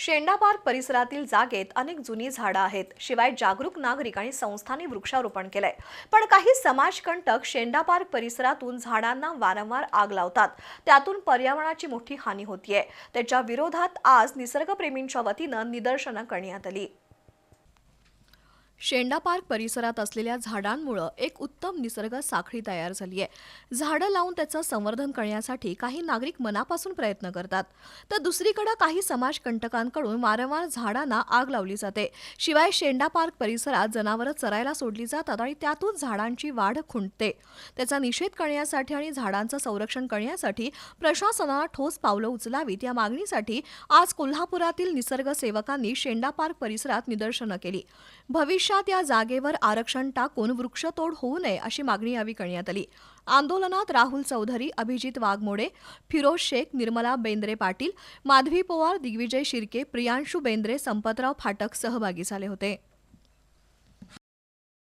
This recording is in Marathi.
शेंडापार परिसरातील जागेत अनेक जुनी झाडं आहेत. शिवाय जागरूक नागरिक आणि संस्थांनी वृक्षारोपण केलंय. पण काही समाजकंटक शेंडापार परिसरातून झाडांना वारंवार आग लावतात. त्यातून पर्यावरणाची मोठी हानी होतीये. त्याच्या विरोधात आज निसर्गप्रेमींच्या वतीनं निदर्शनं करण्यात आली. शेंडा पार्क परिसरात असलेल्या झाडांमुळं एक उत्तम निसर्ग साखळी तयार झाली आहे झाडं लावून त्याचं संवर्धन करण्यासाठी काही नागरिक मनापासून प्रयत्न करतात. तर दुसरीकडे काही समाजकंटकांकडून वारंवार झाडांना आग लावली जाते. शिवाय शेंडा पार्क परिसरात जनावरं चरायला सोडली जातात आणि त्यातून झाडांची वाढ खुंटते. त्याचा निषेध करण्यासाठी आणि झाडांचं संरक्षण करण्यासाठी प्रशासनानं ठोस पावलं उचलावीत या मागणीसाठी आज कोल्हापुरातील निसर्ग सेवकांनी शेंडा पार्क परिसरात निदर्शनं केली. त्या त्या जागेवर आरक्षण टाकून वृक्षतोड होऊ नये अशी मागणी यावेळी करण्यात आली. आंदोलनात राहुल चौधरी अभिजित वाघमोडे फिरोज शेख निर्मला बेंद्रे पाटील माधवी पोवार दिग्विजय शिर्के प्रियांशू बेंद्रे संपतराव फाटक सहभागी झाले होते.